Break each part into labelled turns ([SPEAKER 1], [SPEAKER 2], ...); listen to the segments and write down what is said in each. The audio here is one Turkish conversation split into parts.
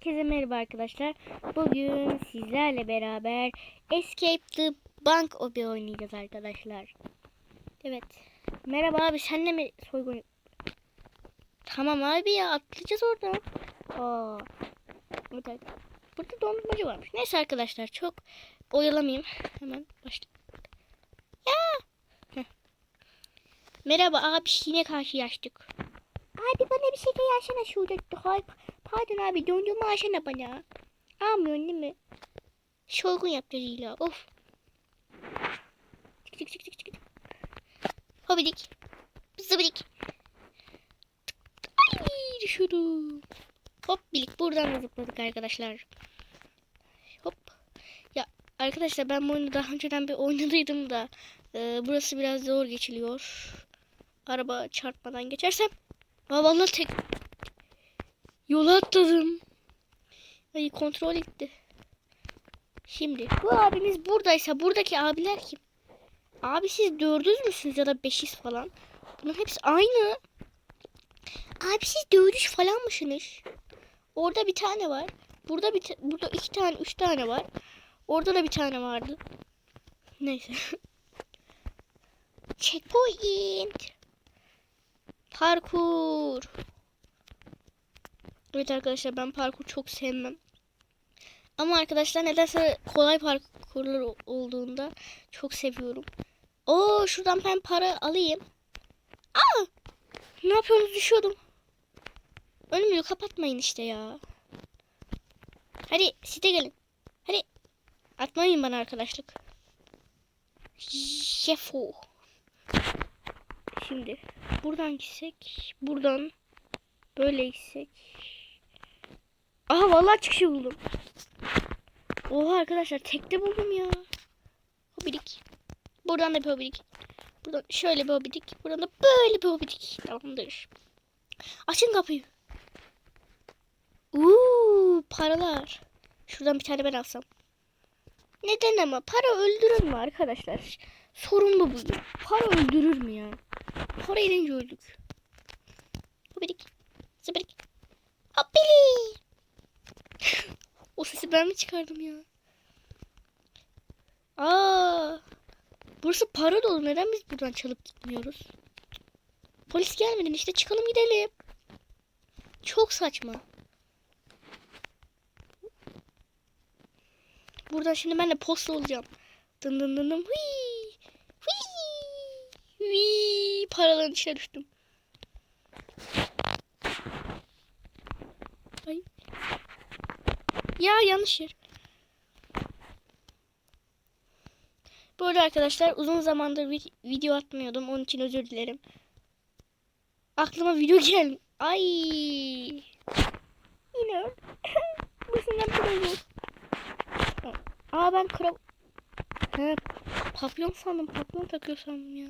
[SPEAKER 1] Herkese merhaba arkadaşlar. Bugün sizlerle beraber Escape the Bank Obi oynayacağız arkadaşlar. Evet. Merhaba abi sen de mi soygun? Tamam abi ya atlayacağız oradan. Aa. Evet. Burada dondurmacı varmış. Neyse arkadaşlar çok oyalamayayım. Hemen başla. Ya. Heh. Merhaba abi yine karşılaştık. Abi bana bir şey yaşana şurada. Hay, pardon abi dondurma yaşana bana. Almıyorsun değil mi? Şorgun yapacağız illa. Of. Çık çık çık çık çık. Hobidik. Zıbidik. Ay düşürdüm. Hop bilik buradan da zıpladık arkadaşlar. Hop. Ya arkadaşlar ben bu oyunu daha önceden bir oynadıydım da e, burası biraz zor geçiliyor. Araba çarpmadan geçersem Aa vallahi tek yola atladım. Ay kontrol etti. Şimdi bu abimiz buradaysa buradaki abiler kim? Abi siz dördüz müsünüz ya da beşiz falan? Bunların hepsi aynı. Abi siz dördüz falan mısınız? Orada bir tane var. Burada bir burada iki tane, üç tane var. Orada da bir tane vardı. Neyse. Checkpoint. Parkur. Evet arkadaşlar ben parkur çok sevmem. Ama arkadaşlar nedense kolay parkurlar olduğunda çok seviyorum. Oo şuradan ben para alayım. Aa! Ne yapıyorsunuz düşüyordum. Önümü kapatmayın işte ya. Hadi site gelin. Hadi. Atmayın bana arkadaşlık. Şefo. Şimdi buradan gitsek, buradan böyle gitsek. Aha vallahi çıkışı buldum. Oha arkadaşlar tekte buldum ya. Hobidik. Buradan da bir hobidik. Buradan şöyle bir hobidik. Buradan da böyle bir hobidik. Tamamdır. Açın kapıyı. Uuu paralar. Şuradan bir tane ben alsam. Neden ama? Para öldürür mü arkadaşlar? Sorun bu bugün. Para öldürür mü ya? Para elince öldük. Hopidik. Zıbirik. Hoppili. O sesi ben mi çıkardım ya? Aa. Burası para dolu. Neden biz buradan çalıp gitmiyoruz? Polis gelmeden işte çıkalım gidelim. Çok saçma. Buradan şimdi ben de posta olacağım. Dın dın dın dın. Hui. Hui. Hui. Paraların içine düştüm. Ay. Ya yanlış yer. Bu arada arkadaşlar uzun zamandır vi- video atmıyordum. Onun için özür dilerim. Aklıma video gel. Ay. Yine. Bu senden zor. Aa ben kral... He, papyon sandım. Papyon takıyor sandım ya.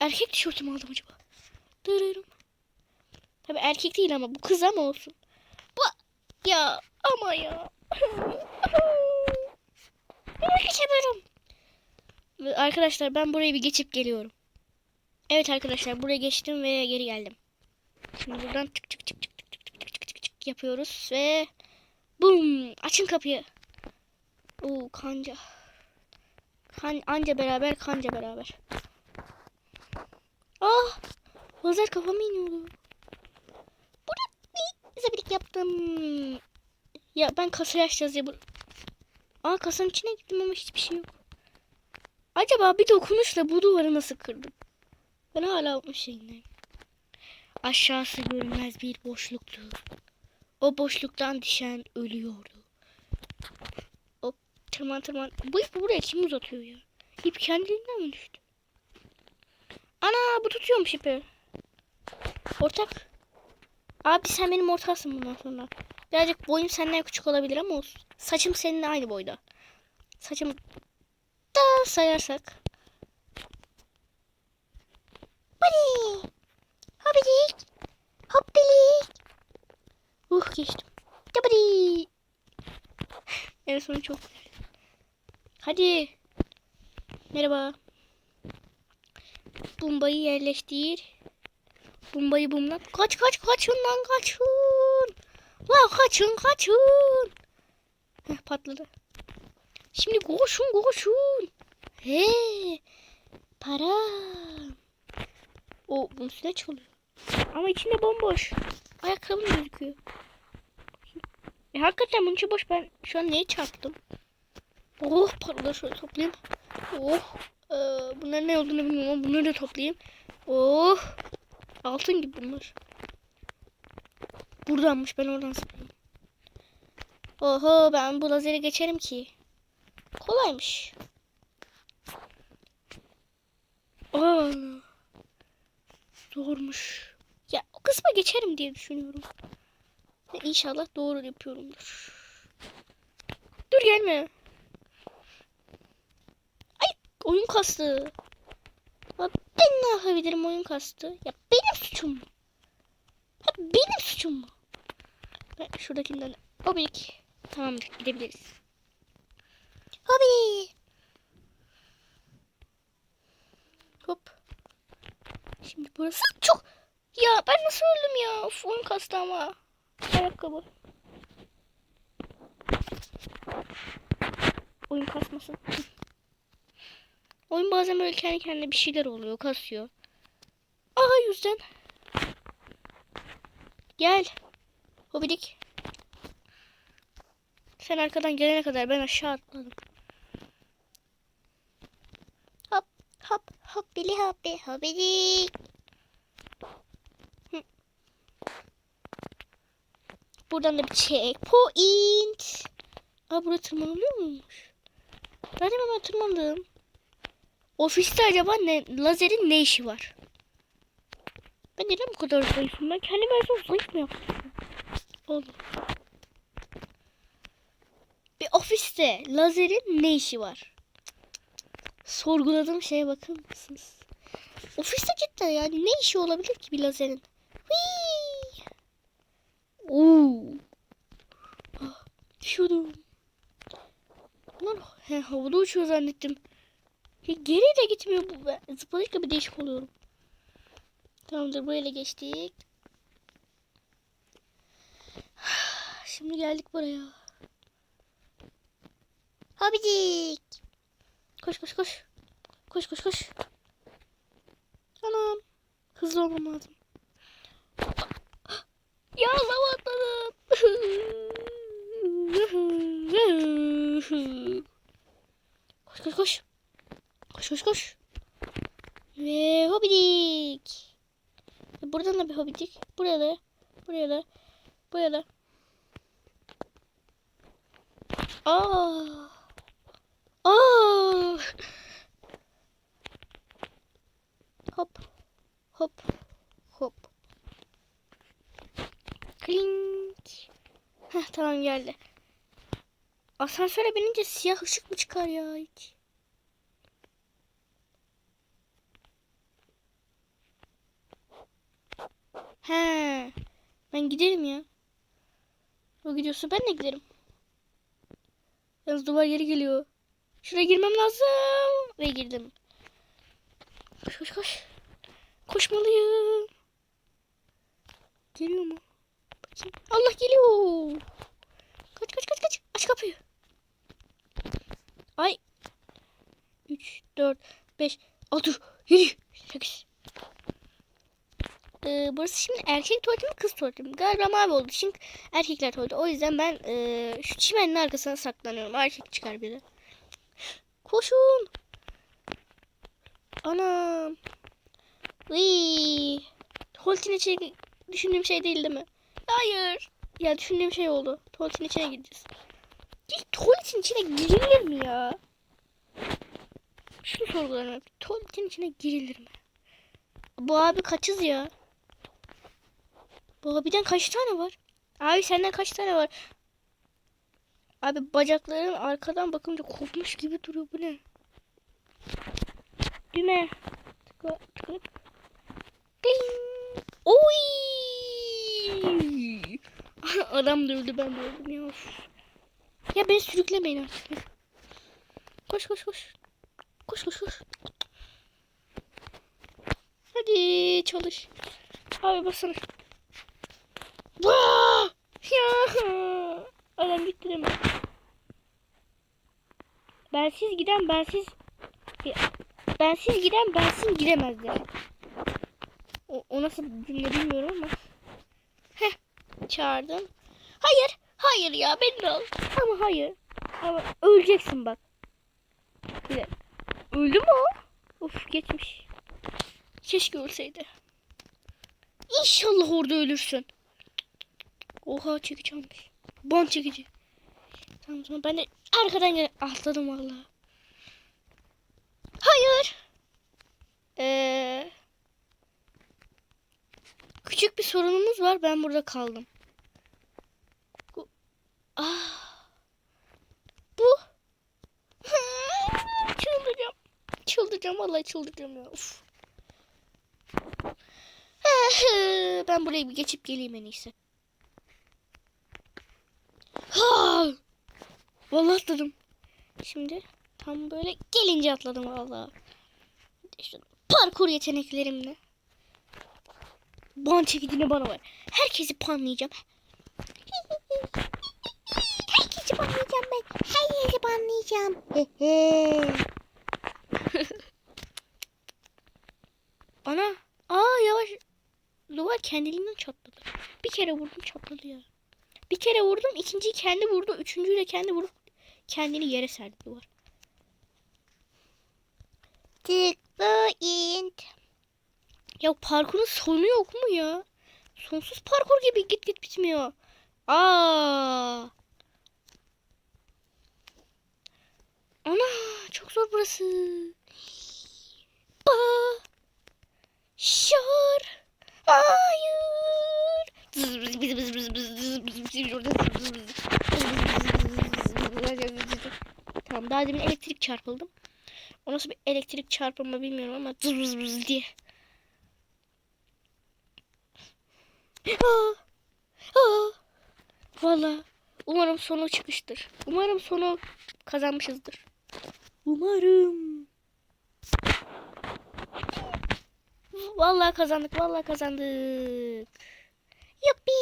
[SPEAKER 1] Erkek tişörtü mü aldım acaba? Dırırım. Tabi erkek değil ama bu kız ama olsun. Bu... Ya ama ya. Geçemiyorum. Arkadaşlar ben burayı bir geçip geliyorum. Evet arkadaşlar buraya geçtim ve geri geldim. Şimdi buradan tık tık tık tık tık tık tık tık tık tık yapıyoruz ve bum açın kapıyı. Oo kanca. Kan anca beraber kanca beraber. Ah! Lazer kafama iniyordu. Burada bir zabilik yaptım. Ya ben kasayı açacağız ya. Aa kasanın içine gittim ama hiçbir şey yok. Acaba bir dokunuşla bu duvarı nasıl kırdım? Ben hala o şeyindeyim. Aşağısı görünmez bir boşluktu. O boşluktan düşen ölüyordu. Tırman tırman. Bu ip buraya kim uzatıyor ya? İp kendiliğinden mi düştü? Ana bu tutuyormuş ipi. Ortak. Abi sen benim ortaksın bundan sonra. Birazcık boyum senden küçük olabilir ama olsun. Saçım seninle aynı boyda. Saçım da sayarsak. Bari. Hobidik. Hoppilik. Uh geçtim. Tabari. En son çok Hadi. Merhaba. Bombayı yerleştir. Bombayı bumla. Kaç kaç kaçın lan kaçın. La kaçın kaçın. Heh, patladı. Şimdi koşun koşun. He. Para. O bunun üstüne çalıyor. Ama içinde bomboş. Ayakkabım gözüküyor. E, hakikaten bunun içi boş. Ben şu an neye çarptım? Oh paraları şöyle toplayayım. Oh. Ee, bunların ne olduğunu bilmiyorum ama bunları da toplayayım. Oh. Altın gibi bunlar. Buradanmış ben oradan sıkıyorum. Oho ben bu lazeri geçerim ki. Kolaymış. Aa, zormuş. Ya o kısma geçerim diye düşünüyorum. İnşallah doğru yapıyorumdur. Dur gelme. Ay oyun kastı. Ya ben ne yapabilirim oyun kastı? Ya benim suçum mu? Ben şuradakinden Hobik. Tamamdır gidebiliriz. Hobi. Hop. Şimdi burası çok... Ya ben nasıl öldüm ya? Of, oyun kastı ama. Ayakkabı. Oyun kasmasın. Oyun bazen böyle kendi kendine bir şeyler oluyor. Kasıyor. Aha yüzden. Gel. Hobidik. Sen arkadan gelene kadar ben aşağı atladım. Hop hop hop bili hoppi hobidik. Buradan da bir checkpoint. Aa burada tırmanılıyor muymuş? Ben hemen tırmandım. Ofiste acaba ne, lazerin ne işi var? Ben neden bu kadar zayıfım? Ben kendime her zayıf mı yaptım? Oğlum. Bir ofiste lazerin ne işi var? Sorguladığım şeye bakın mısınız? Ofiste cidden yani ne işi olabilir ki bir lazerin? Whee! Oo. Ah, düşüyordum. Lan he, havada uçuyor zannettim. Geri de gitmiyor bu. Ben zıpladıkça bir değişik oluyorum. Tamamdır böyle geçtik. Şimdi geldik buraya. Habicik. Koş koş koş. Koş koş koş. Anam. Hızlı olmam lazım. Ya lava atladım. koş koş koş. Koş koş koş. Ve hobidik. Buradan da bir hobidik. Buraya da. Buraya da. Buraya da. Aa. Aa. Hop. Hop. Hop. Klink. Heh, tamam geldi. Asansöre binince siyah ışık mı çıkar ya hiç? He. Ben giderim ya. O gidiyorsa ben de giderim. Yalnız duvar geri geliyor. Şuraya girmem lazım. Ve girdim. Koş koş koş. Koşmalıyım. Geliyor mu? Bakayım. Allah geliyor. Kaç kaç kaç kaç. Aç kapıyı. Ay. 3, 4, 5, 6, 7, 8. Ee, burası şimdi erkek tuvaleti mi kız tuvaleti mi? Galiba mavi oldu çünkü erkekler tuvaleti. O yüzden ben e, şu çimenin arkasına saklanıyorum. Erkek çıkar biri. Koşun. Anam. Vii. Tuvaletin içine düşündüğüm şey değil değil mi? Hayır. Ya düşündüğüm şey oldu. Tuvaletin içine gireceğiz. Hiç tuvaletin içine girilir mi ya? Şunu sorgularım. Tuvaletin içine girilir mi? Bu abi kaçız ya? Bu abiden kaç tane var? Abi senden kaç tane var? Abi bacakların arkadan bakınca kopmuş gibi duruyor. Bu ne? Düğme. Tıkla tıkla. Ding. Oy! Adam durdu ben de öldüm ya. Ya beni sürüklemeyin artık. Koş koş koş. Koş koş koş. Hadi çalış. Abi basın. Ya. Gidemem. Bensiz giden bensiz bensiz giden bensiz gidemezler. O, o nasıl cümle bilmiyorum ama. Heh çağırdım. Hayır hayır ya beni al. Ama hayır. Ama öleceksin bak. Bir de. Öldü mü o? Of geçmiş. Keşke ölseydi. İnşallah orada ölürsün. Oha çekici almış. Bon çekici. Tamam o zaman ben de arkadan gel atladım valla. Hayır. Ee, küçük bir sorunumuz var. Ben burada kaldım. Bu, ah, bu. çıldıracağım. Çıldıracağım vallahi çıldıracağım ya. Uf. ben buraya bir geçip geleyim en iyisi. Vallahi atladım. Şimdi tam böyle gelince atladım vallahi. İşte parkur yeteneklerimle. Ban çekicini bana var. Herkesi panlayacağım. Herkesi panlayacağım ben. Herkesi panlayacağım. Ana. Aa yavaş. Duvar kendiliğinden çatladı. Bir kere vurdum çatladı ya. Bir kere vurdum, ikinciyi kendi vurdu, üçüncüyü de kendi vurup kendini yere serdi duvar. Checkpoint. Ya parkurun sonu yok mu ya? Sonsuz parkur gibi git git bitmiyor. Aa. Ana çok zor burası. Ba. Şar. Hayır. Tamam daha demin elektrik çarpıldım. O nasıl bir elektrik çarpılma bilmiyorum ama zır zır zır diye. Aa, aa. Valla umarım sonu çıkıştır. Umarım sonu kazanmışızdır. Umarım. Vallahi kazandık. Vallahi kazandık. Yuppi.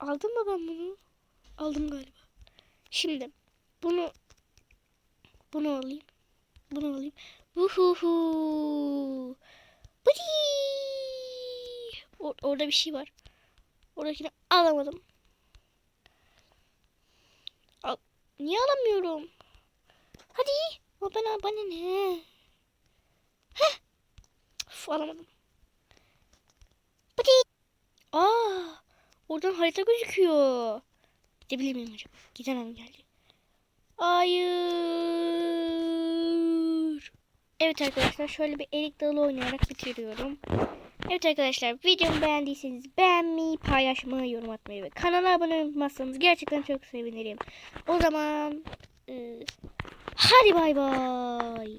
[SPEAKER 1] Aldım mı ben bunu? Aldım galiba. Şimdi bunu bunu alayım. Bunu alayım. Uhuhu. Bıdi. Or orada bir şey var. Oradakini alamadım. Al Niye alamıyorum? Hadi. O bana bana ne? Heh. Uf, alamadım. Bıdi. Oradan harita gözüküyor. Gidebilir miyim acaba? Gidemem geldi. Hayır. Evet arkadaşlar şöyle bir erik dalı oynayarak bitiriyorum. Evet arkadaşlar videomu beğendiyseniz beğenmeyi, paylaşmayı, yorum atmayı ve kanala abone olmazsanız gerçekten çok sevinirim. O zaman e, hadi bay bay.